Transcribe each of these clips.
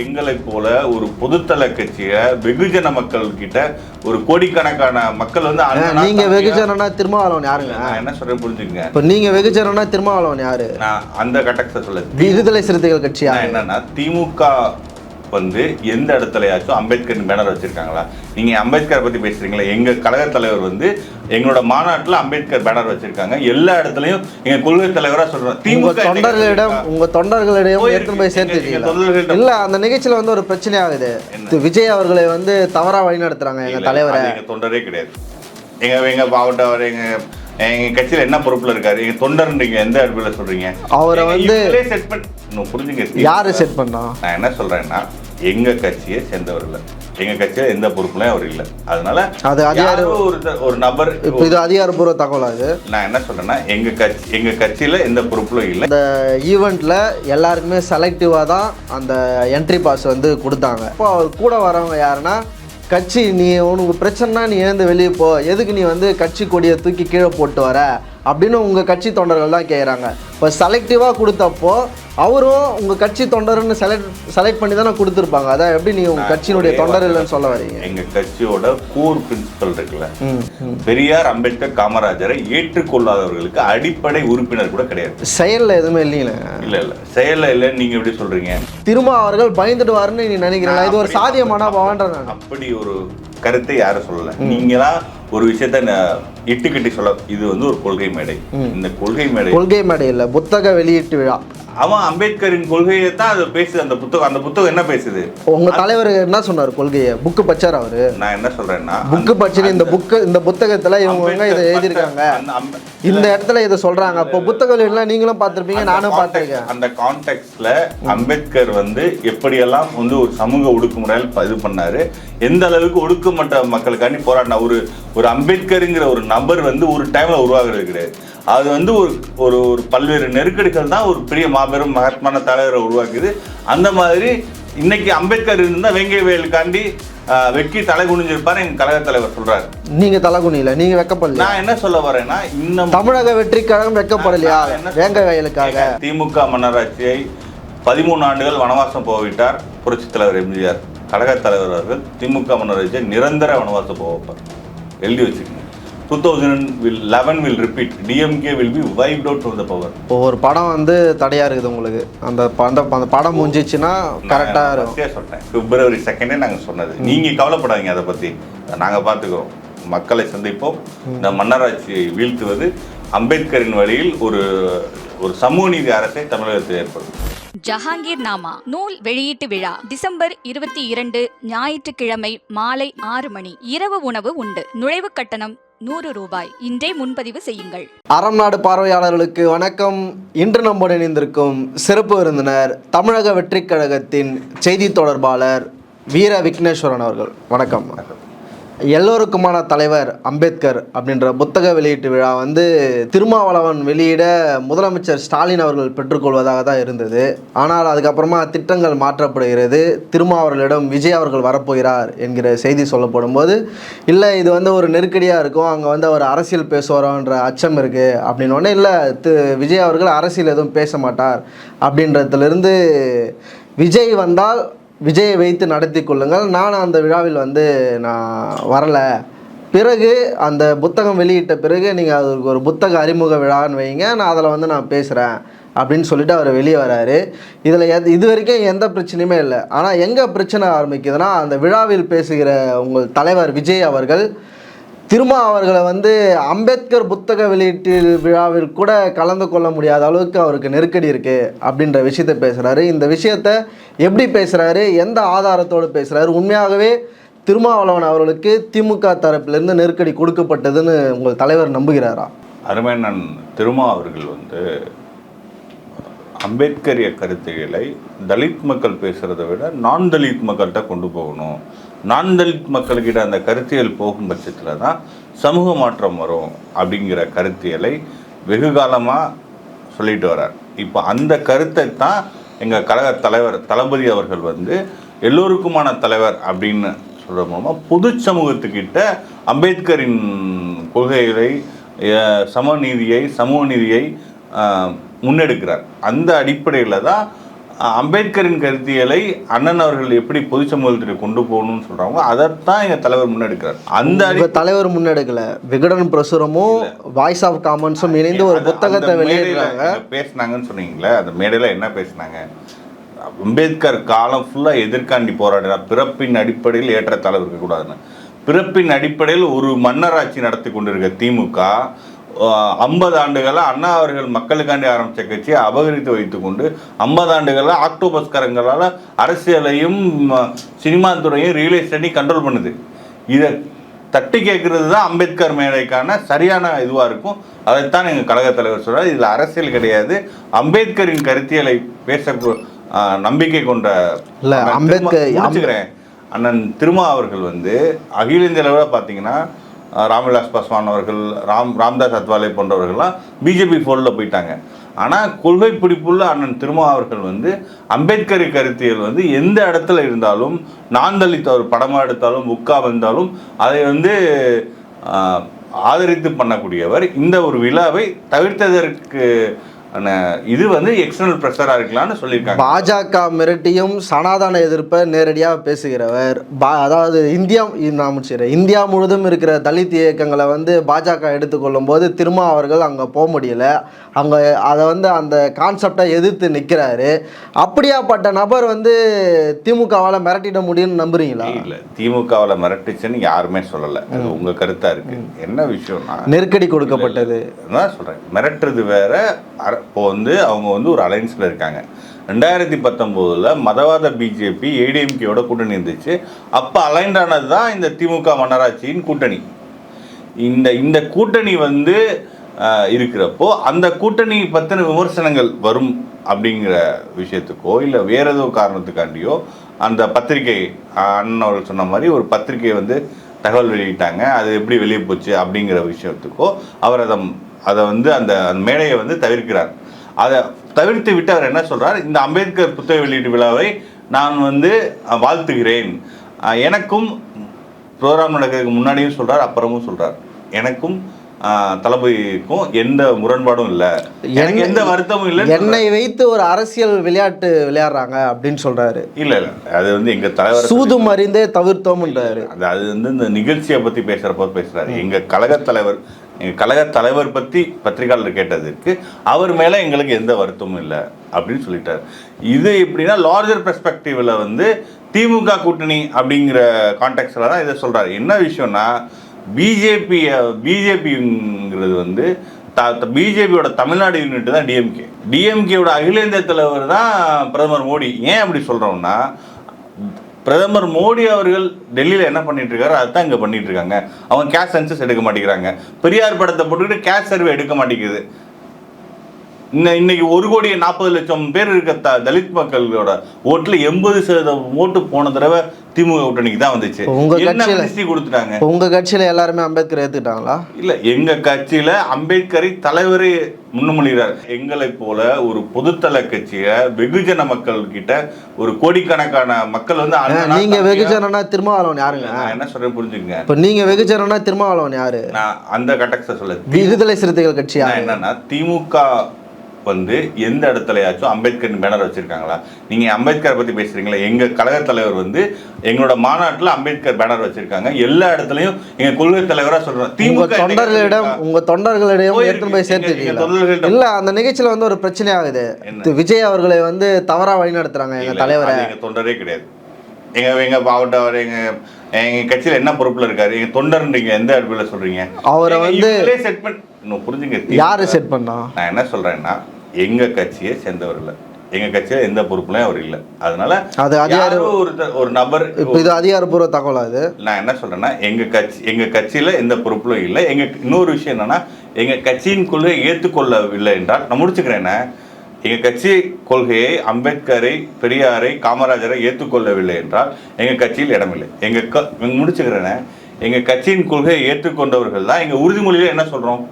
எங்களை போல ஒரு பொதுத்தள கட்சியை வெகுஜன மக்கள் கிட்ட ஒரு கோடிக்கணக்கான மக்கள் வந்து நீங்க வெகுஜனம்னா திருமாவளவன் யாருங்க? நான் என்ன சொல்றேன் புரிஞ்சுக்கங்க. இப்போ நீங்க வெகுஜனம்னா திருமாவளவன் யாரு? நான் அந்த கட்டத்தை சொல்ல விடுதலை சிறுத்தைகள் கட்சியா? என்னன்னா திமுக வந்து எந்த இடத்துலயாச்சும் அம்பேத்கர் பேனர் வச்சிருக்காங்களா? நீங்க அம்பேத்கரை பத்தி பேசுறீங்களா எங்க கழக தலைவர் வந்து எங்களோட மாநாட்டுல அம்பேத்கர் பேனர் வச்சிருக்காங்க. எல்லா இடத்துலயும் எங்க கொள்கை தலைவரா சொல்றோம். உங்க திமுக தொண்டர்களிடம் உங்க தொண்டர்களிடம் சேர்த்துட்டீங்களா? தொண்டர்களிடம். இல்ல அந்த நிகழ்ச்சியில வந்து ஒரு பிரச்சனை ஆகுது விஜய் அவர்களை வந்து தவறா வழி நடத்துறாங்க எங்க இல்ல, தலைவரை. எங்க தொண்டரே கிடையாது. எங்க எங்க மாவட்ட அவர் எங்க எங்க கட்சியில என்ன பொறுப்புல இருக்காரு? எங்க தொண்டர்ன்றீங்க எந்த இடத்துல சொல்றீங்க? அவரை வந்து- செட் பண்ணி புரிஞ்சுங்க யாரு செட் பண்ணா? நான் என்ன சொல்றேன்னா எங்க கட்சியை சேர்ந்தவர் இல்ல. எங்க கட்சியில எந்த பொறுப்புலயும் அவர் இல்ல. அதனால அது அதிகார- ஒரு ஒரு நபர் இப்போ இது அதிகாரப்பூர்வ தகவலா இது? நான் என்ன சொல்றேன்னா எங்க கட்சி எங்க கட்சியில எந்த பொறுப்புலும் இல்ல. அந்த ஈவெண்ட்ல எல்லாருக்குமே செலக்டிவாக தான் அந்த என்ட்ரி பாஸ் வந்து கொடுத்தாங்க. இப்போ அவர் கூட வரவங்க யாருன்னா கட்சி நீ உனக்கு பிரச்சனைனா நீ எழுந்து வெளியே போ. எதுக்கு நீ வந்து கட்சி கொடியை தூக்கி கீழே போட்டு வர? அப்படின்னு உங்கள் கட்சி தொண்டர்கள் தான் கேட்குறாங்க இப்போ செலக்டிவாக கொடுத்தப்போ அவரும் உங்கள் கட்சி தொண்டர்னு செலக்ட் செலக்ட் பண்ணி தானே கொடுத்துருப்பாங்க. அதான் எப்படி நீங்கள் உங்கள் கட்சியினுடைய தொண்டர் இல்லைன்னு சொல்ல வரீங்க எங்க கட்சியோட கூர் பிரின்சிபல் இருக்குல்ல. பெரியார் அம்பேத்கர் காமராஜரை ஏற்றுக்கொள்ளாதவர்களுக்கு அடிப்படை உறுப்பினர் கூட கிடையாது. செயலில் எதுவுமே இல்லைங்களே. இல்ல இல்ல. செயல்ல இல்ல நீங்க எப்படி சொல்றீங்க? திரும்ப அவர்கள் பயந்துடுவாருன்னு நீ நினைக்கிறீங்களா? இது ஒரு சாதிய மனோபாவன்ற அப்படி ஒரு கருத்தை யாரும் சொல்லல. நீங்களா ஒரு விஷயத்த இட்டுக்கட்டி சொல்ல இது வந்து ஒரு கொள்கை மேடை. இந்த கொள்கை மேடை கொள்கை மேடையில் புத்தக வெளியீட்டு விழா. அவன் அம்பேத்கரின் கொள்கையை தான் அது பேசுது. அந்த புத்தகம் அந்த புத்தகம் என்ன பேசுது? உங்க தலைவர் என்ன சொன்னார் கொள்கையை? புக்கு பச்சார் அவரு? நான் என்ன சொல்றேன்னா புக்கு பச்சுன்னு இந்த புக்கு இந்த புத்தகத்துல இவங்க இதை எழுதியிருக்காங்க. இந்த இடத்துல இதை சொல்றாங்க. அப்போ புத்தக வெளியீடுலாம் நீங்களும் பார்த்திருப்பீங்க நானும் பார்த்திருக்கேன். அந்த கான்டெக்ட்ல அம்பேத்கர் வந்து எப்படியெல்லாம் வந்து ஒரு சமூக ஒடுக்குமுறையில் இது பண்ணாரு எந்த அளவுக்கு ஒடுக்கப்பட்ட மக்களுக்காண்டி போராடினா ஒரு ஒரு அம்பேத்கருங்கிற ஒரு நபர் வந்து ஒரு டைம்ல உருவாகிறது கிடையாது. அது வந்து ஒரு ஒரு ஒரு பல்வேறு நெருக்கடிகள் தான் ஒரு பெரிய மாபெரும் மகத்மான தலைவரை உருவாக்குது அந்த மாதிரி இன்னைக்கு அம்பேத்கர் இருந்தா வெங்கை வேலுக்காண்டி ஆஹ், வெக்கி தலை குனிஞ்சிருப்பாரு எங்க கழக தலைவர் சொல்றாரு. நீங்க தலைகுனியில நீங்க வெக்கப்படலையா? நான் என்ன சொல்ல வரேன்னா இன்னும் தமிழக வெற்றி கழகம் வெக்கப்படலையா? வேங்க வயலுக்காக திமுக மன்னராட்சியை பதிமூணு ஆண்டுகள் வனவாசம் போவிட்டார் புரட்சித் தலைவர் எம்ஜிஆர். கழகத் தலைவர் அவர்கள் திமுக மன்னராட்சியை நிரந்தர வனவாசம் போக வைப்பார். எழுதி வச்சுக்கோங்க two thousand will eleven will repeat DMK will be wiped out from the power இப்போ ஒரு படம் வந்து தடையா இருக்குது உங்களுக்கு. அந்த அந்த அந்த படம் முடிஞ்சிச்சுன்னா கரெக்டா இருக்கும். சொல்றேன். பிப்ரவரி செகண்டே நாங்க சொன்னது. நீங்க கவலைப்படாதீங்க அதை பத்தி. நாங்க பார்த்துக்கிறோம். மக்களை சந்திப்போம். இந்த மன்னராட்சியை வீழ்த்துவது அம்பேத்கரின் வழியில் ஒரு ஒரு சமூக நீதி அரசை தமிழகத்தில் ஏற்படும் ஜஹாங்கீர் நாமா நூல் வெளியீட்டு விழா டிசம்பர் இருபத்தி இரண்டு ஞாயிற்றுக்கிழமை மாலை ஆறு மணி இரவு உணவு உண்டு. நுழைவு கட்டணம் நூறு ரூபாய். இன்றே முன்பதிவு செய்யுங்கள். அறம் நாடு பார்வையாளர்களுக்கு வணக்கம். இன்று நம்முடன் இணைந்திருக்கும் சிறப்பு விருந்தினர் தமிழக வெற்றிக் கழகத்தின் செய்தி தொடர்பாளர் வீர விக்னேஸ்வரன் அவர்கள். வணக்கம். எல்லோருக்குமான தலைவர் அம்பேத்கர் அப்படின்ற புத்தக வெளியீட்டு விழா வந்து திருமாவளவன் வெளியிட முதலமைச்சர் ஸ்டாலின் அவர்கள் பெற்றுக்கொள்வதாக தான் இருந்தது. ஆனால் அதுக்கப்புறமா திட்டங்கள் மாற்றப்படுகிறது. திருமாவளவனிடம் விஜய் அவர்கள் வரப்போகிறார் என்கிற செய்தி சொல்லப்படும் போது இல்லை இது வந்து ஒரு நெருக்கடியாக இருக்கும். அங்கே வந்து அவர் அரசியல் பேசுவாரோன்ற அச்சம் இருக்குது அப்படின்னு உடனே இல்லை தி விஜய் அவர்கள் அரசியல் எதுவும் பேச மாட்டார். அப்படின்றதுலேருந்து விஜய் வந்தால் விஜயை வைத்து நடத்தி கொள்ளுங்கள். நான் அந்த விழாவில் வந்து நான் வரலை. பிறகு அந்த புத்தகம் வெளியிட்ட பிறகு நீங்கள் அதுக்கு ஒரு புத்தக அறிமுக விழான்னு வைங்க நான் அதில் வந்து நான் பேசுகிறேன் அப்படின்னு சொல்லிட்டு அவர் வெளியே வராரு. இதில் எது இது வரைக்கும் எந்த பிரச்சனையுமே இல்லை. ஆனால் எங்கே பிரச்சனை ஆரம்பிக்குதுன்னா அந்த விழாவில் பேசுகிற உங்கள் தலைவர் விஜய் அவர்கள் திருமா அவர்களை வந்து அம்பேத்கர் புத்தக வெளியீட்டு விழாவில் கூட கலந்து கொள்ள முடியாத அளவுக்கு அவருக்கு நெருக்கடி இருக்குது அப்படின்ற விஷயத்தை பேசுகிறாரு இந்த விஷயத்த எப்படி பேசுகிறாரு எந்த ஆதாரத்தோடு பேசுகிறாரு உண்மையாகவே திருமாவளவன் அவர்களுக்கு திமுக தரப்பிலிருந்து நெருக்கடி கொடுக்கப்பட்டதுன்னு உங்கள் தலைவர் நம்புகிறாரா? அருமையண்ணன் திருமா அவர்கள் வந்து அம்பேத்கரிய கருத்துக்களை தலித் மக்கள் பேசுகிறத விட நான் தலித் மக்கள்கிட்ட கொண்டு போகணும். நான் தலித் மக்கள்கிட்ட அந்த கருத்தியல் போகும் பட்சத்தில் தான் சமூக மாற்றம் வரும் அப்படிங்கிற கருத்தியலை வெகு காலமாக சொல்லிட்டு வரார் இப்போ அந்த கருத்தை தான் எங்கள் கழக தலைவர் தளபதி அவர்கள் வந்து எல்லோருக்குமான தலைவர் அப்படின்னு சொல்கிற மூலமாக பொது சமூகத்துக்கிட்ட அம்பேத்கரின் கொள்கைகளை சமநீதியை சமூக நீதியை முன்னெடுக்கிறார். அந்த அடிப்படையில் தான் அம்பேத்கரின் கருத்தியலை அண்ணன் அவர்கள் எப்படி பொது சமூகத்திற்கு கொண்டு போகணும்னு சொல்றாங்க அதைத்தான் எங்க தலைவர் முன்னெடுக்கிறார். அந்த தலைவர் முன்னெடுக்கல. விகடன் பிரசுரமும் வாய்ஸ் ஆஃப் காமன்ஸும் இணைந்து ஒரு புத்தகத்தை வெளியிடுறாங்க. பேசுனாங்கன்னு சொன்னீங்களே அந்த மேடையில என்ன பேசுனாங்க? அம்பேத்கர் காலம் ஃபுல்லா எதிர்காண்டி போராடினார் பிறப்பின் அடிப்படையில் ஏற்றத்தாழ இருக்கக்கூடாதுன்னு. பிறப்பின் அடிப்படையில் ஒரு மன்னராட்சி நடத்தி கொண்டிருக்க திமுக ஐம்பது ஆண்டுகளாக அண்ணா அவர்கள் மக்களுக்காண்டி ஆரம்பித்த கட்சியை அபகரித்து வைத்துக்கொண்டு ஐம்பது ஆண்டுகளாக ஆக்டோபஸ்காரங்களால் அரசியலையும் சினிமா துறையும் ரியல் எஸ்டேட்டையும் கண்ட்ரோல் பண்ணுது. இதை தட்டி கேட்கறது தான் அம்பேத்கர் மேடைக்கான சரியான இதுவாக இருக்கும். அதைத்தான் எங்கள் கழக தலைவர் சொல்றார். இதில் அரசியல் கிடையாது. அம்பேத்கரின் கருத்தியலை பேச நம்பிக்கை கொண்ட இல்ல, அண்ணன் அம்பேத்கர்- அண்ணன் திருமா அவர்கள் வந்து அகில இந்திய அளவில் பார்த்தீங்கன்னா ராம்விலாஸ் பாஸ்வான் அவர்கள் ராம் ராம்தாஸ் அத்வாலே போன்றவர்கள்லாம் பிஜேபி ஃபோல்டில் போயிட்டாங்க. ஆனால் கொள்கை பிடிப்புள்ள அண்ணன் திருமா அவர்கள் வந்து அம்பேத்கரை கருத்தியல் வந்து எந்த இடத்துல இருந்தாலும் நான் தலித் ஒரு படமாக எடுத்தாலும் புக்காக வந்தாலும் அதை வந்து ஆதரித்து பண்ணக்கூடியவர். இந்த ஒரு விழாவை தவிர்த்ததற்கு இது வந்து எக்ஸ்டர்னல் ப்ரெஷராக இருக்கலாம்னு சொல்லியிருக்காங்க. பாஜக மிரட்டியும் சனாதன எதிர்ப்பை நேரடியாக பேசுகிறவர் பா அதாவது இந்தியா நான் முடிச்சிடுறேன் இந்தியா முழுதும் இருக்கிற தலித் இயக்கங்களை வந்து பாஜக எடுத்துக்கொள்ளும் போது திரும்ப அவர்கள் அங்கே போக முடியல. அங்கே அதை வந்து அந்த கான்செப்டை எதிர்த்து நிற்கிறாரு அப்படியாப்பட்ட நபர் வந்து திமுகவால் மிரட்டிட முடியும்னு நம்புறீங்களா? இல்ல திமுகவில் மிரட்டுச்சுன்னு யாருமே சொல்லல. அது உங்க கருத்தா இருக்கு. என்ன விஷயம்னா நெருக்கடி கொடுக்கப்பட்டது. நான் சொல்றேன். மிரட்டுறது வேற இப்போ வந்து அவங்க வந்து ஒரு அலைன்ஸில் இருக்காங்க. ரெண்டாயிரத்தி பத்தொம்போதில் மதவாத பிஜேபி ஏடிஎம்கேயோட கூட்டணி இருந்துச்சு. அப்போ அலைண்டானது தான் இந்த திமுக மன்னராட்சியின் கூட்டணி. இந்த இந்த கூட்டணி வந்து இருக்கிறப்போ அந்த கூட்டணி பற்றின விமர்சனங்கள் வரும் அப்படிங்கிற விஷயத்துக்கோ இல்லை வேற ஏதோ காரணத்துக்காண்டியோ அந்த பத்திரிகை அண்ணன் சொன்ன மாதிரி ஒரு பத்திரிகை வந்து தகவல் வெளியிட்டாங்க. அது எப்படி வெளியே போச்சு அப்படிங்கிற விஷயத்துக்கோ அவர் அதை அதை வந்து அந்த மேடையை வந்து தவிர்க்கிறார். அதை தவிர்த்து விட்டு அவர் என்ன சொல்றார்? இந்த அம்பேத்கர் புத்தக வெளியீட்டு விழாவை நான் வந்து வாழ்த்துகிறேன். எனக்கும் ப்ரோக்ராம் நடக்கிறதுக்கு முன்னாடியும் சொல்றார் அப்புறமும் சொல்றார். எனக்கும் தளபதிக்கும் எந்த முரண்பாடும் இல்லை. எனக்கு எந்த வருத்தமும் இல்லை என்னை வைத்து ஒரு அரசியல் விளையாட்டு விளையாடுறாங்க அப்படின்னு சொல்றாரு. இல்ல இல்ல அது வந்து எங்க தலைவர் சூதும் அறிந்தே தவிர்த்தோம்ன்றாரு. அது அது வந்து இந்த நிகழ்ச்சியை பத்தி பேசுறப்போ பேசுறாரு. எங்க கழக தலைவர் கழக தலைவர் பற்றி பத்திரிகையாளர் கேட்டதற்கு அவர் மேலே எங்களுக்கு எந்த வருத்தமும் இல்லை அப்படின்னு சொல்லிட்டார். இது எப்படின்னா லார்ஜர் பெர்ஸ்பெக்டிவில் வந்து திமுக கூட்டணி அப்படிங்கிற கான்டெக்ட்ஸில் தான் இதை சொல்கிறார் என்ன விஷயம்னா பிஜேபியை பிஜேபிங்கிறது வந்து த பிஜேபியோட தமிழ்நாடு யூனிட் தான் டிஎம்கே டிஎம்கேயோட அகில இந்திய தலைவர் தான் பிரதமர் மோடி. ஏன் அப்படி சொல்கிறோம்னா பிரதமர் மோடி அவர்கள் டெல்லியில் என்ன பண்ணிட்டு இருக்காரு அதுதான் இங்கே பண்ணிட்டு இருக்காங்க அவங்க கேஷ் சென்சஸ் எடுக்க மாட்டேங்கிறாங்க. பெரியார் படத்தை போட்டுக்கிட்டு கேஷ் சர்வே எடுக்க மாட்டேங்குது. இன்னும் இன்னைக்கு ஒரு கோடி நாற்பது லட்சம் பேர் இருக்க த தலித் மக்களோட ஓட்டில் எண்பது சதவீதம் ஓட்டு போன தடவை திமுக கூட்டணிக்கு தான் வந்துச்சு. உங்க கட்சியில- கொடுத்துட்டாங்க? உங்க கட்சியில எல்லாருமே அம்பேத்கர் ஏத்துக்கிட்டாங்களா? இல்ல எங்க கட்சியில அம்பேத்கரை தலைவரே முன்மொழிகிறார் எங்களை போல ஒரு பொதுத்தள கட்சிய வெகுஜன மக்கள் கிட்ட ஒரு கோடிக்கணக்கான மக்கள் வந்து நீங்க வெகுஜனனா திருமாவளவன் யாருங்க? என்ன சொல்றேன் புரிஞ்சுக்கங்க. இப்போ நீங்க வெகுஜனனா திருமாவளவன் யாரு? நான் அந்த கட்டக்ஸ சொல்ல விடுதலை சிறுத்தைகள் கட்சி நான் யாரு? என்னன்னா திமுக வந்து எந்த இடத்துலயாச்சும் அம்பேத்கர் பேனர் வச்சிருக்காங்களா? நீங்க அம்பேத்கர் பத்தி பேசுறீங்களா? எங்க கழக தலைவர் வந்து எங்களோட மாநாட்டுல அம்பேத்கர் பேனர் வச்சிருக்காங்க. எல்லா இடத்துலயும் எங்க கொள்கை தலைவரா உங்க திமுக தொண்டர்களிடம் இருக்கா? உங்க தொண்டர்களிடம். எடுத்துன்னு போய் தொண்டர்களிடம் இல்ல அந்த நிகழ்ச்சியில வந்து ஒரு பிரச்சனை ஆகுது. விஜய் அவர்களை வந்து தவறா வழி நடத்துறாங்க எங்க தலைவரை. அது எங்க தொண்டரே கிடையாது. எங்க எங்க மாவட்ட எங்க எங்க கட்சியில என்ன பொறுப்புல இருக்காரு? எங்க தொண்டர் நீங்க எந்த இடத்துல சொல்றீங்க? அவரை வந்து- செட் பண்ணி இன்னும் புரிஞ்சுங்க யாரு செட் பண்ணா? நான் என்ன சொல்றேன்னா எங்க கட்சியை சேர்ந்தவர் இல்ல. எங்க கட்சியில எந்த பொறுப்புலயும் அவர் இல்ல. அதனால அது அதிகார ஒரு ஒரு நபர் இது அதிகாரப்பூர்வ தகவல் அது நான் என்ன சொல்றேன்னா எங்க கட்சி எங்க கட்சியில எந்த பொறுப்புலும் இல்லை. எங்க இன்னொரு விஷயம் என்னன்னா எங்க கட்சியின் கொள்கையை ஏற்றுக்கொள்ளவில்லை என்றால் நான் முடிச்சுக்கிறேன்னா எங்க கட்சி கொள்கையை அம்பேத்கரை பெரியாரை காமராஜரை ஏற்றுக்கொள்ளவில்லை என்றால் எங்க கட்சியில் இடமில்லை. எங்க க முடிச்சுக்கிறேன்னா எங்க கட்சியின் கொள்கையை ஏற்றுக்கொண்டவர்கள் தான் எங்க உறுதிமொழியில என்ன சொல்றோம்?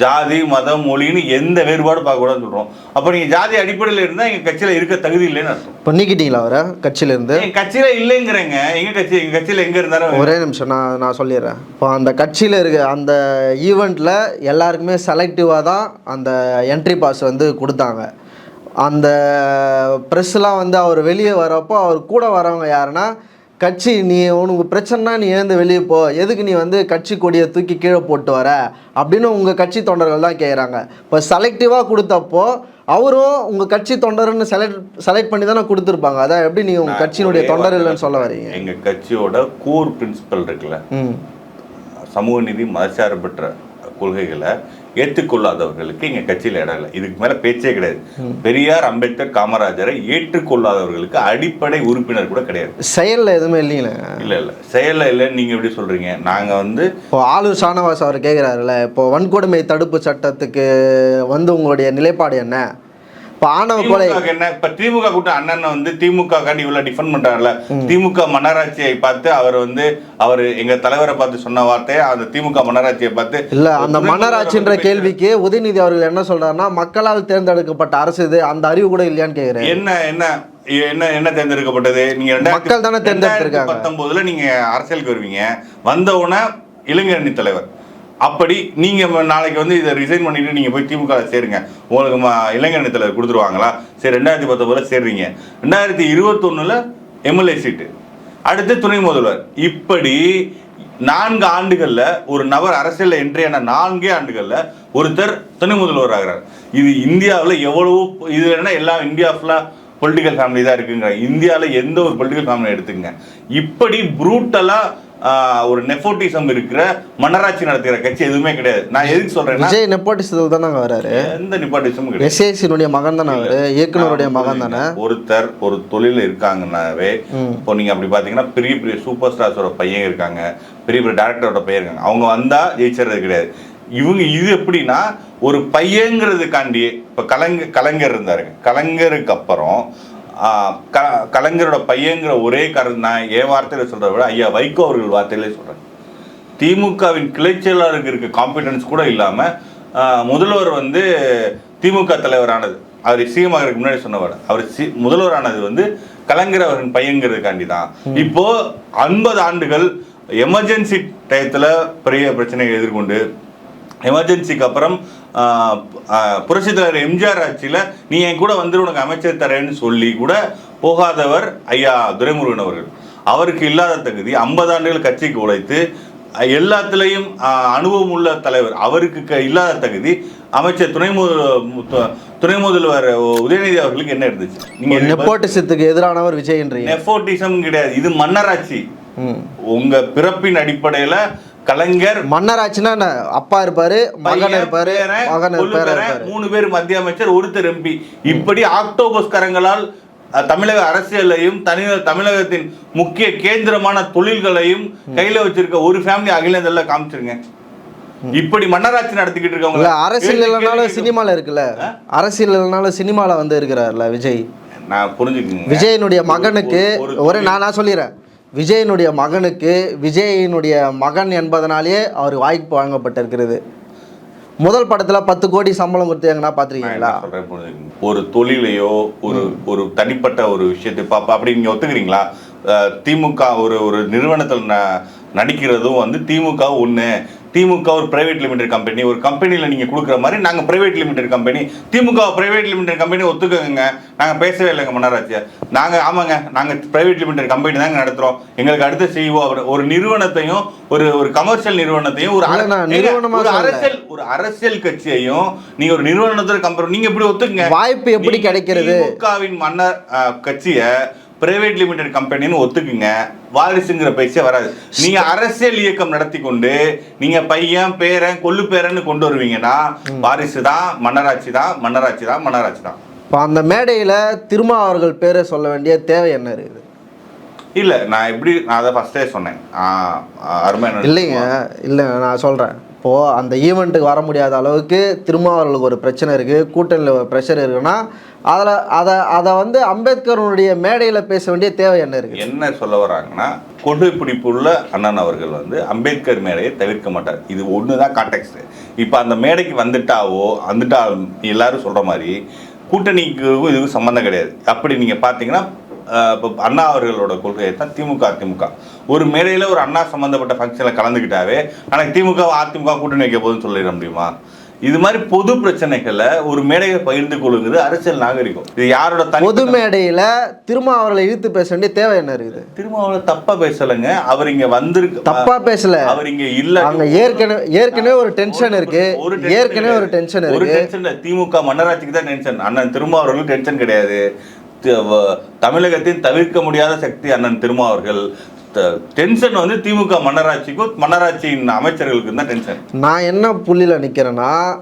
ஜாதி மதம் மொழின்னு எந்த வேறுபாடு பார்க்கக்கூடாதுன்னு சொல்றோம். அப்ப நீங்க ஜாதி அடிப்படையில் இருந்தா எங்க கட்சியில இருக்க தகுதி இல்லைன்னு அர்த்தம். இப்போ நீக்கிட்டீங்களா அவரை கட்சியில இருந்து எங்க கட்சியில இல்லைங்கிறேங்க. எங்க கட்சி எங்க கட்சியில எங்க இருந்தாலும் ஒரே நிமிஷம் நான் நான் சொல்லிடுறேன். இப்போ அந்த கட்சியில் இருக்க அந்த ஈவெண்ட்டில் எல்லாருக்குமே செலக்டிவாக தான் அந்த என்ட்ரி பாஸ் வந்து கொடுத்தாங்க. அந்த ப்ரெஸ்லாம் வந்து அவர் வெளியே வரப்போ அவர் கூட வரவங்க யாருன்னா கட்சி நீ உனக்கு பிரச்சனைனா நீ எழுந்து வெளியே போ. எதுக்கு நீ வந்து கட்சி கொடியை தூக்கி கீழே போட்டு வர? அப்படின்னு உங்கள் கட்சி தொண்டர்கள் தான் கேட்குறாங்க இப்போ செலக்டிவாக கொடுத்தப்போ அவரும் உங்கள் கட்சி தொண்டர்னு செலக்ட் செலக்ட் பண்ணி தானே கொடுத்துருப்பாங்க. அதான் எப்படி நீங்கள் உங்கள் கட்சியினுடைய தொண்டர் இல்லைன்னு சொல்ல வரீங்க எங்க கட்சியோட கூர் பிரின்சிபல் இருக்குல்ல. ம். சமூக நீதி மதச்சார்பற்ற கொள்கைகளை ஏற்றுக்கொள்ளாதவர்களுக்கு எங்க கட்சியில இடம் இல்லை. இதுக்கு மேல பேச்சே கிடையாது. பெரியார் அம்பேத்கர் காமராஜரை ஏற்றுக்கொள்ளாதவர்களுக்கு அடிப்படை உறுப்பினர் கூட கிடையாது. செயலில் எதுவுமே இல்லைங்களே. இல்ல இல்ல. செயல்ல இல்லைன்னு நீங்க எப்படி சொல்றீங்க? நாங்க வந்து இப்போ ஆளூர் ஷானவாஸ் அவர் கேட்குறாருல இப்போ வன்கொடுமை தடுப்பு சட்டத்துக்கு வந்து உங்களுடைய நிலைப்பாடு என்ன? ஆணவ கொலை என்ன? இப்ப திமுக கூட்டம் அண்ணன் வந்து திமுக காண்டி இவ்வளவு டிஃபெண்ட் பண்றாருல. திமுக மன்னராட்சியை பார்த்து அவர் வந்து அவர் எங்க தலைவரை பார்த்து சொன்ன வார்த்தையை அந்த திமுக மன்னராட்சியை பார்த்து இல்ல அந்த மன்னராட்சின்ற கேள்விக்கு உதயநிதி அவர்கள் என்ன சொல்றாருன்னா மக்களால் தேர்ந்தெடுக்கப்பட்ட அரசு இது அந்த அறிவு கூட இல்லையான்னு கேக்குறேன் என்ன என்ன என்ன என்ன தேர்ந்தெடுக்கப்பட்டது? நீங்க மக்கள் தானே தேர்ந்தெடுத்திருக்காங்க. பத்தொன்பதுல நீங்க அரசியலுக்கு வருவீங்க. வந்த உடனே இளைஞரணி தலைவர். அப்படி நீங்கள் நாளைக்கு வந்து இதை ரிசைன் பண்ணிட்டு நீங்கள் போய் திமுக சேருங்க. உங்களுக்கு ம- கொடுத்துருவாங்களா? சரி ரெண்டாயிரத்தி பத்தொம்பதில் சேர்றீங்க. ரெண்டாயிரத்தி இருபத்தொன்னுல எம்எல்ஏ சீட்டு. அடுத்து துணை முதல்வர். இப்படி நான்கு ஆண்டுகளில் ஒரு நபர் அரசியலில் என்ட்ரியான நான்கே ஆண்டுகளில் ஒருத்தர் துணை முதல்வர் ஆகிறார். இது இந்தியாவில் எவ்வளவோ இது என்ன எல்லாம் இந்தியா ஃபுல்லாக பொலிட்டிக்கல் ஃபேமிலி தான் இருக்குங்க. இந்தியாவில் எந்த ஒரு பொலிட்டிக்கல் ஃபேமிலி எடுத்துங்க இப்படி ப்ரூட்டலாக ஒரு நெஃபோட்டிசம் இருக்கிற மன்னராட்சி நடத்துகிற கட்சி எதுவுமே கிடையாது. நான் எதுக்கு சொல்றேன்னா விஜய் நெப்போட்டிசத்தில் தானே வராரு? எந்த நிப்பாட்டிசமும் கிடையாது. எஸ்ஏசினுடைய மகன் தானே அவரு? இயக்குனருடைய மகன் தானே? ஒருத்தர் ஒரு தொழில இருக்காங்கன்னாவே இப்போ நீங்க அப்படி பாத்தீங்கன்னா பெரிய பெரிய சூப்பர் ஸ்டார்ஸோட பையன் இருக்காங்க. பெரிய பெரிய டேரக்டரோட பையன் இருக்காங்க. அவங்க வந்தா ஜெயிச்சறது கிடையாது. இவங்க இது எப்படின்னா ஒரு பையங்கிறதுக்காண்டி இப்போ கலைஞர் கலைஞர் இருந்தாருங்க. கலைஞருக்கு அப்புறம் க- கலைஞரோட பையங்கிற ஒரே காரணம் நான் என் வார்த்தையில சொல்றதை விட ஐயா வைகோ அவர்கள் வார்த்தையிலே சொல்றேன். திமுகவின் கிளைச்செயலாளருக்கு இருக்க காம்பிடன்ஸ் கூட இல்லாம ஆஹ், முதல்வர் வந்து திமுக தலைவரானது. அவர் சிஎம் ஆகிறதுக்கு முன்னாடி சொன்னவர் அவர் சி முதல்வரானது வந்து கலைஞர் அவரின் பையங்கிறதுக்காண்டி தான் இப்போ ஐம்பது ஆண்டுகள் எமர்ஜென்சி டயத்துல பெரிய பிரச்சனையை எதிர்கொண்டு எமர்ஜென்சிக்கு அப்புறம் புரட்சித் தலைவர் எம்ஜிஆர் ஆட்சியில் நீ என் கூட வந்து உனக்கு அமைச்சர் தரேன்னு சொல்லி கூட போகாதவர் ஐயா துரைமுருகன் அவர்கள். அவருக்கு இல்லாத தகுதி ஐம்பது ஆண்டுகள் கட்சிக்கு உழைத்து எல்லாத்துலேயும் அனுபவம் உள்ள தலைவர். அவருக்கு க- இல்லாத தகுதி அமைச்சர் துணை மு துணை முதல்வர் உதயநிதி அவர்களுக்கு என்ன இருந்துச்சு? நீங்க நெப்போட்டிசத்துக்கு எதிரானவர் விஜய்ன்றீங்க நெஃபோட்டிசம் கிடையாது. இது மன்னராட்சி. உங்க பிறப்பின் அடிப்படையில கலைஞர் மன்னராட்சினா? அப்பா இருப்பாரு மகன் இருப்பாரு மகன் இருப்பாரு. மூணு பேர் மத்திய அமைச்சர் ஒருத்தர் எம்பி இப்படி ஆக்டோபஸ் கரங்களால் அஹ், தமிழக அரசியலையும் தனி தமிழகத்தின் முக்கிய கேந்திரமான தொழில்களையும் கையில வச்சிருக்க ஒரு ஃபேமிலி அகிலேந்தர்ல காமிச்சிருங்க. இப்படி மன்னராட்சி நடத்திக்கிட்டு இருக்கவங்க அரசியல் இல்லைனாலும் சினிமால இருக்குல்ல? அரசியல் இல்லைனாலும் சினிமால வந்து இருக்கிறார்ல விஜய்? நான் புரிஞ்சுக்குங்க விஜயனுடைய மகனுக்கு ஒரு- ஒரு நான் நான் சொல்லிடுறேன் விஜயனுடைய மகனுக்கு விஜயினுடைய மகன் என்பதனாலேயே அவருக்கு வாய்ப்பு வழங்கப்பட்டிருக்கிறது. முதல் படத்துல பத்து கோடி சம்பளம் கொடுத்து எங்கன்னா நான் பாத்திருக்கீங்களா என்ன சொல்றேன் புரிஞ்சுக்கங்க. ஒரு தொழிலையோ ஒரு ஒரு தனிப்பட்ட ஒரு விஷயத்தை பாப்பா அப்படி நீங்க ஒத்துக்கிறீங்களா? திமுக ஒரு ஒரு நிறுவனத்தில் நடிக்கிறதும் வந்து திமுக ஒன்று திமுக ஒரு பிரைவேட் லிமிடெட் கம்பெனி ஒரு கம்பெனியில் நீங்கள் கொடுக்குற மாதிரி நாங்கள் private limited company DMK private limited company ஒத்துக்கோங்க. நாங்கள் பேசவே இல்லைங்க மன்னராட்சியை. நாங்கள் ஆமாங்க நாங்கள் பிரைவேட் லிமிடெட் கம்பெனி தாங்க நடத்துகிறோம் எங்களுக்கு அடுத்த செய்வோம் அவர் ஒரு நிறுவனத்தையும் ஒரு ஒரு கமர்ஷியல் நிறுவனத்தையும் ஒரு. அரசியல் ஒரு அரசியல் கட்சியையும் நீங்க ஒரு நிறுவனத்தோட கம்பெனி நீங்க எப்படி ஒத்துக்குங்க? வாய்ப்பு எப்படி கிடைக்கிறது? திமுகவின் மன்னர் கட்சிய பிரைவேட் லிமிடெட் கம்பெனின்னு ஒத்துக்குங்க. வாரிசுங்கிற பேச்சே வராது. நீங்க அரசியல் இயக்கம் நடத்தி கொண்டு நீங்க பையன் பேரன் கொள்ளு பேரன்னு கொண்டு வருவீங்கன்னா வாரிசு தான் மன்னராட்சி தான் மன்னராட்சி தான் மன்னராட்சி தான் இப்போ அந்த மேடையில திருமா அவர்கள் பேரை சொல்ல வேண்டிய தேவை என்ன இருக்குது? இல்ல நான் எப்படி நான் அதை ஃபர்ஸ்டே சொன்னேன். அருமையான இல்லைங்க இல்லைங்க நான் சொல்கிறேன் இப்போது அந்த ஈவெண்ட்டுக்கு வர முடியாத அளவுக்கு திருமாவர்களுக்கு ஒரு பிரச்சனை இருக்குது கூட்டணியில் ப்ரெஷர் இருக்குன்னா அதில் அதை அதை வந்து அம்பேத்கருடைய மேடையில் பேச வேண்டிய தேவை என்ன இருக்குது என்ன சொல்ல வராங்கன்னா கொண்டு பிடிப்புள்ள அண்ணன் அவர்கள் வந்து அம்பேத்கர் மேடையை தவிர்க்க மாட்டார். இது ஒன்று தான் கான்டெக்ட் இப்போ அந்த மேடைக்கு வந்துட்டாவோ வந்துட்டா எல்லாரும் சொல்கிற மாதிரி கூட்டணிக்கும் இதுக்கும் சம்மந்தம் கிடையாது. அப்படி நீங்கள் பார்த்தீங்கன்னா இப்போ அண்ணா அவர்களோட கொள்கையை தான் திமுக அதிமுக. ஒரு மேடையில் ஒரு அண்ணா சம்மந்தப்பட்ட ஃபங்க்ஷனில் கலந்துக்கிட்டாவே ஆனால் திமுக அதிமுக கூட்டணி வைக்க போதுன்னு சொல்லிட முடியுமா? இது மாதிரி பொது பிரச்சனைகளை ஒரு மேடையை பகிர்ந்து கொள்ளுங்கிறது அரசியல் நாகரிகம். இது யாரோட பொது மேடையில திருமாவர்களை இழுத்து பேச வேண்டிய தேவை என்ன இருக்குது? திரும்ப அவ்வளோ தப்பா பேசலைங்க. அவர் இங்க வந்திருக்கு தப்பா பேசல. அவர் இங்க இல்ல. அங்க ஏற்கனவே ஏற்கனவே ஒரு டென்ஷன் இருக்கு. ஒரு ஏற்கனவே ஒரு. டென்ஷன் ஒரு டென்ஷன் திமுக மன்னராட்சிக்கு தான் டென்ஷன் அண்ணன் திருமாவர்களுக்கு டென்ஷன் கிடையாது. தமிழகத்தின் தவிர்க்க முடியாத சக்தி அண்ணன் திருமாவர்கள் டென்ஷன் வந்து திமுக மன்னராட்சிக்கும் மன்னராட்சியின் அமைச்சர்களுக்கும் தான் டென்ஷன். நான் என்ன புள்ளியில நிக்கிறேன்னா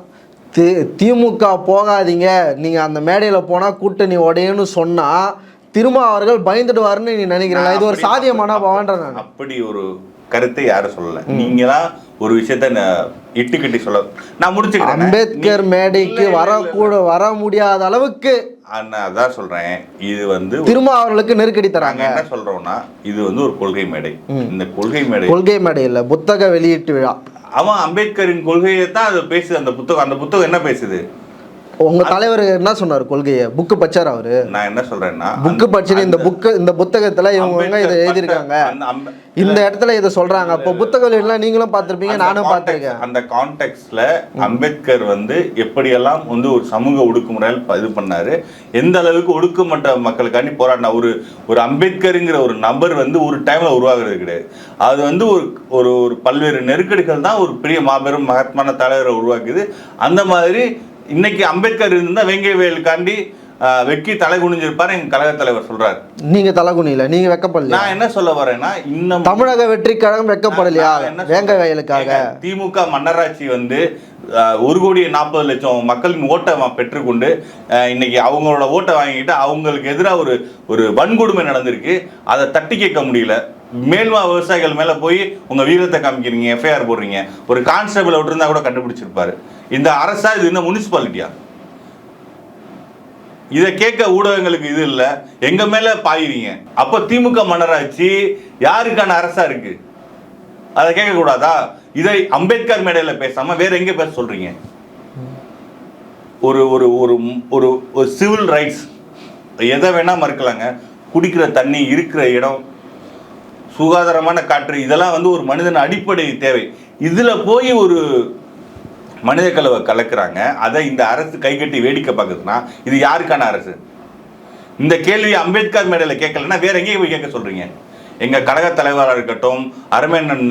தி திமுக போகாதீங்க. நீங்க அந்த மேடையில போனா கூட்டணி உடையன்னு சொன்னா திருமாவர்கள் பயந்துடுவாருன்னு நீ நினைக்கிறீங்களா இது ஒரு அப்படி- சாத்தியமான பவன்ற நான். அப்படி ஒரு கருத்தை யாரும் சொல்லல. நீங்களா ஒரு விஷயத்த இட்டுக்கட்டி சொல்ல நான் முடிச்சுக்கிறேன். அம்பேத்கர் மேடைக்கு வரக்கூட வர முடியாத அளவுக்கு அதான் சொல்றேன். இது வந்து திருமாவர்களுக்கு நெருக்கடி தராங்க. என்ன சொல்றோம்னா இது வந்து ஒரு கொள்கை மேடை. இந்த கொள்கை மேடை கொள்கை மேடை இல்ல புத்தக வெளியீட்டு விழா. அவன் அம்பேத்கரின் கொள்கையை தான் அது பேசுது. அந்த புத்தகம் அந்த புத்தகம் என்ன பேசுது? உங்க தலைவர் என்ன சொன்னார் கொள்கையை? புக்கு பச்சார் அவரு. நான் என்ன சொல்றேன்னா புக்கு படிச்சு இந்த புக்கு இந்த புத்தகத்துல இவங்க இதை எழுதியிருக்காங்க? இந்த இடத்துல இதை சொல்றாங்க. அப்போ புத்தக வெளியீடுலாம் நீங்களும் பார்த்திருப்பீங்க நானும் பார்த்திருக்கேன். அந்த கான்டெக்ட்ல அம்பேத்கர் வந்து எப்படியெல்லாம் வந்து ஒரு சமூக ஒடுக்குமுறையில் இது பண்ணாரு எந்த அளவுக்கு ஒடுக்கப்பட்ட மக்களுக்காண்டி போராடினா ஒரு ஒரு அம்பேத்கருங்கிற ஒரு நபர் வந்து ஒரு டைம்ல உருவாகிறது கிடையாது. அது வந்து ஒரு ஒரு ஒரு பல்வேறு நெருக்கடிகள் தான் ஒரு பெரிய மாபெரும் மகத்மான தலைவரை உருவாக்குது அந்த மாதிரி இன்னைக்கு அம்பேத்கர் இருந்தா வெங்கை வேலுக்காண்டி வெக்கி தலை குனிஞ்சிருப்பாரு எங்க கழக தலைவர் சொல்றாரு. நீங்க தலைகுனியில நீங்க வெக்கப்படலையா? நான் என்ன சொல்ல வரேன்னா இன்னும் தமிழக வெற்றி கழகம் வெக்கப்படலையா? வேங்க? வயலுக்காக திமுக மன்னராட்சி வந்து ஒரு கோடி நாற்பது லட்சம் மக்களின் ஓட்டை பெற்றுக்கொண்டு இன்னைக்கு அவங்களோட ஓட்டை வாங்கிட்டு அவங்களுக்கு எதிராக ஒரு ஒரு வன்கொடுமை நடந்திருக்கு. அதை தட்டி கேட்க முடியல. மேல்மா விவசாயிகள் மேல போய் உங்க வீரத்தை காமிக்கிறீங்க எஃப்ஐஆர் போடுறீங்க. ஒரு கான்ஸ்டபிள் விட்டுருந்தா கூட கண்டுபிடிச்சிருப்பாரு. இந்த அரசா இது என்ன முனிசிபாலிட்டியா? இதை கேட்க ஊடகங்களுக்கு இது இல்லை. எங்க மேல பாயிறீங்க. அப்ப திமுக மன்னராட்சி யாருக்கான அரசா இருக்கு? அதை கேட்க கூடாதா? இதை அம்பேத்கர் மேடையில் பேசாம வேற எங்க பேச சொல்றீங்க? ஒரு ஒரு ஒரு ஒரு ஒரு சிவில் ரைட்ஸ். எதை வேணா மறுக்கலாங்க. குடிக்கிற தண்ணி இருக்கிற இடம் சுகாதாரமான காற்று இதெல்லாம் வந்து ஒரு மனிதன் அடிப்படை தேவை. இதுல போய் ஒரு மனித கலவை கலக்கிறாங்க. அதை இந்த அரசு கைகட்டி வேடிக்கை பார்க்குதுன்னா இது யாருக்கான அரசு? இந்த கேள்வி அம்பேத்கர் மேடையில் கேட்கலன்னா வேற எங்கேயும் போய் கேட்க சொல்கிறீங்க எங்கள் கழக தலைவராக இருக்கட்டும் அருமேனன்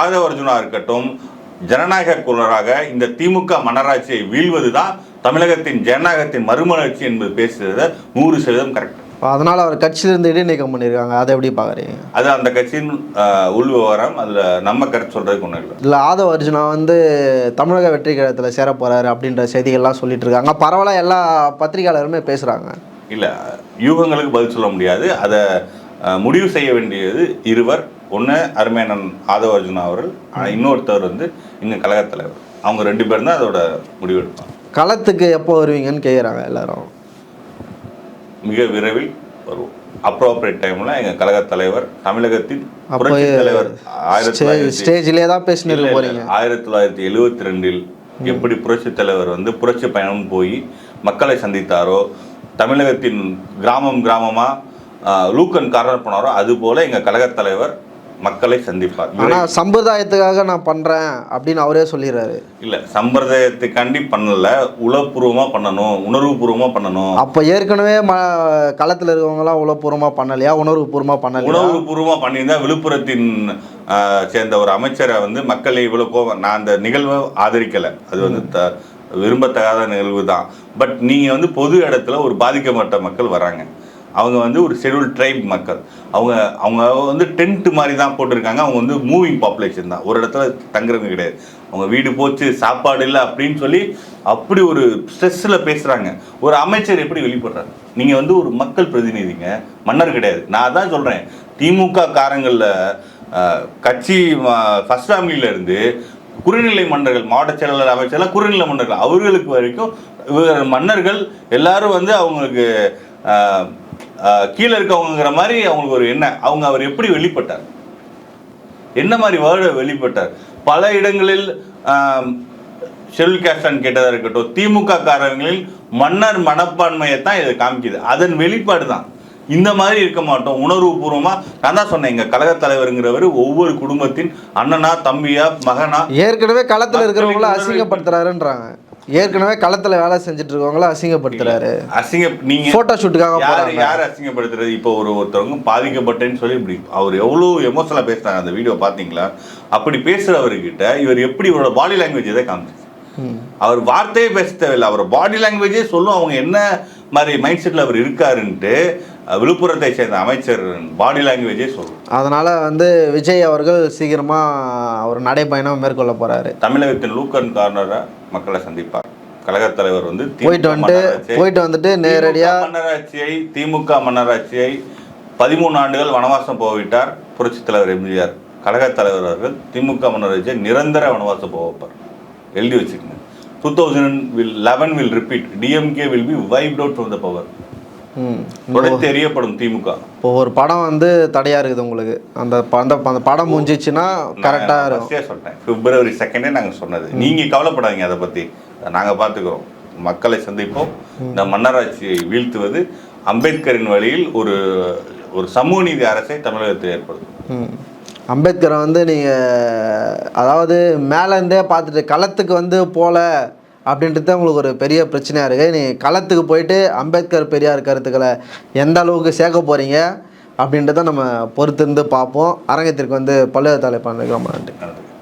ஆதவ அர்ஜுனா இருக்கட்டும் ஜனநாயக குரலாக இந்த திமுக மன்னராட்சியை வீழ்வது தான் தமிழகத்தின் ஜனநாயகத்தின் மறுமலர்ச்சி என்பது பேசுகிறது நூறு சதவீதம் கரெக்ட் அதனால அவர் கட்சியிலிருந்து இடைநீக்கம் பண்ணியிருக்காங்க அதை எப்படி பாக்குறீங்க? அது அந்த கட்சியின் உள் விவகாரம். அதுல நம்ம கருத்து சொல்றதுக்கு ஒன்றும் இல்லை. இல்ல ஆதவ அர்ஜுனா வந்து தமிழக வெற்றி கழகத்துல சேர போறாரு அப்படின்ற செய்திகள்லாம் சொல்லிட்டு இருக்காங்க. பரவாயில்ல எல்லா பத்திரிகையாளருமே பேசுறாங்க. இல்லை யூகங்களுக்கு பதில் சொல்ல முடியாது. அதை முடிவு செய்ய வேண்டியது இருவர். ஒன்று அருமேனன் ஆதவ அர்ஜுனா அவர்கள் இன்னொருத்தவர் வந்து எங்கள் கழகத் தலைவர். அவங்க ரெண்டு பேரும் தான் அதோட முடிவு எடுப்பாங்க களத்துக்கு எப்போ வருவீங்கன்னு கேட்குறாங்க எல்லாரும். மிக விரைவில் வருவோம் அப்ரோப்ரியேட் டைமில் எங்கள் கழகத் தலைவர் தமிழகத்தின் அப்போ புரட்சித் தலைவர் ஆயிரத்தி தான். போறீங்க ஆயிரத்தி தொள்ளாயிரத்தி எழுவத்தி ரெண்டில் எப்படி புரட்சி தலைவர் வந்து புரட்சி பயணம் போய் மக்களை சந்தித்தாரோ தமிழகத்தின் கிராமம் கிராமமா ஆஹ், லூக்கன் கார்னர் பண்ணாரோ அது போல எங்க கழகத் தலைவர் மக்களை சந்திப்பார். ஆனா சம்பிரதாயத்துக்காக நான் பண்றேன் அப்படின்னு அவரே சொல்லிடுறாரு. இல்ல சம்பிரதாயத்துக்காண்டி பண்ணல உளப்பூர்வமா பண்ணணும் உணர்வுபூர்வமா பண்ணணும். அப்போ ஏற்கனவே ம களத்தில் இருக்கவங்கலாம் உளப்பூர்வமா பண்ணலையா உணர்வுபூர்வமா பண்ணலையா? உணர்வுபூர்வமா பண்ணியிருந்தா விழுப்புரத்தின் ஆஹ், சேர்ந்த ஒரு அமைச்சரை வந்து மக்களை இவ்வளவு கோவம் நான் அந்த நிகழ்வை ஆதரிக்கல. அது வந்து த- விரும்பத்தகாத நிகழ்வு தான். பட் நீங்க வந்து பொது இடத்துல ஒரு பாதிக்கப்பட்ட மக்கள் வராங்க. அவங்க வந்து ஒரு ஷெடியூல் ட்ரைப் மக்கள். அவங்க அவங்க வந்து டென்ட் மாதிரி தான் போட்டிருக்காங்க. அவங்க வந்து மூவிங் பாப்புலேஷன் தான். ஒரு இடத்துல தங்குறவங்க கிடையாது. அவங்க வீடு போச்சு சாப்பாடு இல்லை அப்படின்னு சொல்லி அப்படி ஒரு ஸ்ட்ரெஸ்ஸில் பேசுகிறாங்க ஒரு அமைச்சர் எப்படி வெளிப்படுறாரு? நீங்கள் வந்து ஒரு மக்கள் பிரதிநிதிங்க. மன்னர் கிடையாது. நான் தான் சொல்கிறேன் திமுக காரங்களில் கட்சி ஃபர்ஸ்ட் ஃபேமிலியிலேருந்து குறுநிலை மன்னர்கள் மாவட்ட செயலாளர் அமைச்சர்லாம் குறுநிலை மன்னர்கள். அவர்களுக்கு வரைக்கும் மன்னர்கள் எல்லாரும் வந்து அவங்களுக்கு கீழே இருக்கவங்கிற மாதிரி அவங்களுக்கு ஒரு என்ன அவங்க அவர் எப்படி வெளிப்பட்டார்? என்ன மாதிரி வேர்டு வெளிப்பட்டார்? பல இடங்களில் ஷெல் கேஸ்டன் கேட்டதாக இருக்கட்டும் திமுக காரங்களில் மன்னர் மனப்பான்மையை தான் இதை காமிக்குது. அதன் வெளிப்பாடு தான். இந்த மாதிரி இருக்க மாட்டோம். உணர்வுபூர்வமா நான் தான் சொன்னேன் எங்க கழக தலைவருங்கிறவர் ஒவ்வொரு குடும்பத்தின் அண்ணனா தம்பியா மகனா ஏற்கனவே களத்தில் இருக்கிறவங்கள அசிங்கப்படுத்துறாருன்றாங்க. ஏற்கனவே களத்தில் வேலை செஞ்சுட்டு இருக்கவங்கள அசிங்கப்படுத்துறாரு. அசிங்க நீங்க போட்டோ ஷூட்டுக்காக யார் யார் அசிங்கப்படுத்துறது? இப்போ ஒரு ஒருத்தவங்க பாதிக்கப்பட்டேன்னு சொல்லி இப்படி அவர் எவ்வளோ எமோஷனலாக பேசுறாங்க அந்த வீடியோ பார்த்தீங்களா? அப்படி பேசுறவர்கிட்ட இவர் எப்படி இவரோட பாடி லாங்குவேஜ் எதை காமிச்சு. அவர் வார்த்தையே பேச தேவையில்லை. அவர் பாடி லாங்குவேஜே சொல்லும். அவங்க என்ன மாதிரி மைண்ட் செட்டில் அவர் இருக்காருன்ட்டு விழுப்புரத்தை சேர்ந்த அமைச்சர் பாடி லாங்குவேஜே சொல்லும் அதனால வந்து விஜய் அவர்கள் சீக்கிரமா ஒரு நடைப்பயணம் மேற்கொள்ள போறாரு. தமிழகத்தின் லூக்கன் கார்னரா மக்களை சந்திப்பார். கழகத் தலைவர் வந்து போயிட்டு வந்துட்டு போயிட்டு வந்துட்டு நேரடியா திமுக மன்னராட்சியை திமுக மன்னராட்சியை பதிமூணு ஆண்டுகள் வனவாசம் போவிட்டார் புரட்சித் தலைவர் எம்ஜிஆர். கழகத் தலைவர் அவர்கள் திமுக மன்னராட்சியை நிரந்தர வனவாசம் போக வைப்பார். எழுதி வச்சுக்கோங்க. Two thousand will eleven will repeat DMK will be wiped out from the power ம். தொடர்ந்து எறியப்படும் திமுக. இப்போ ஒரு படம் வந்து தடையா இருக்குது உங்களுக்கு. அந்த அந்த அந்த படம் முடிஞ்சிச்சுன்னா கரெக்டா இருக்கும் சொல்லிட்டேன். பிப்ரவரி செகண்டே நாங்கள் சொன்னது. நீங்கள் கவலைப்படாதீங்க அதை பற்றி நாங்கள் பார்த்துக்குறோம். மக்களை சந்திப்போம். இந்த மன்னராட்சியை வீழ்த்துவது அம்பேத்கரின் வழியில் ஒரு ஒரு சமூக நீதி அரசை தமிழகத்தில் ஏற்படுத்தும். அம்பேத்கரை வந்து நீங்கள் அதாவது மேலேருந்தே பார்த்துட்டு களத்துக்கு வந்து போகல அப்படின்றது தான் உங்களுக்கு ஒரு பெரிய பிரச்சனையாக இருக்குது நீ களத்துக்கு போயிட்டு அம்பேத்கர் பெரியார் கருத்துக்களை எந்த அளவுக்கு சேர்க்க போகிறீங்க அப்படின்றத நம்ம பொறுத்திருந்து பார்ப்போம். அரங்கத்திற்கு வந்து பல்வேறு தலைப்பான நன்றி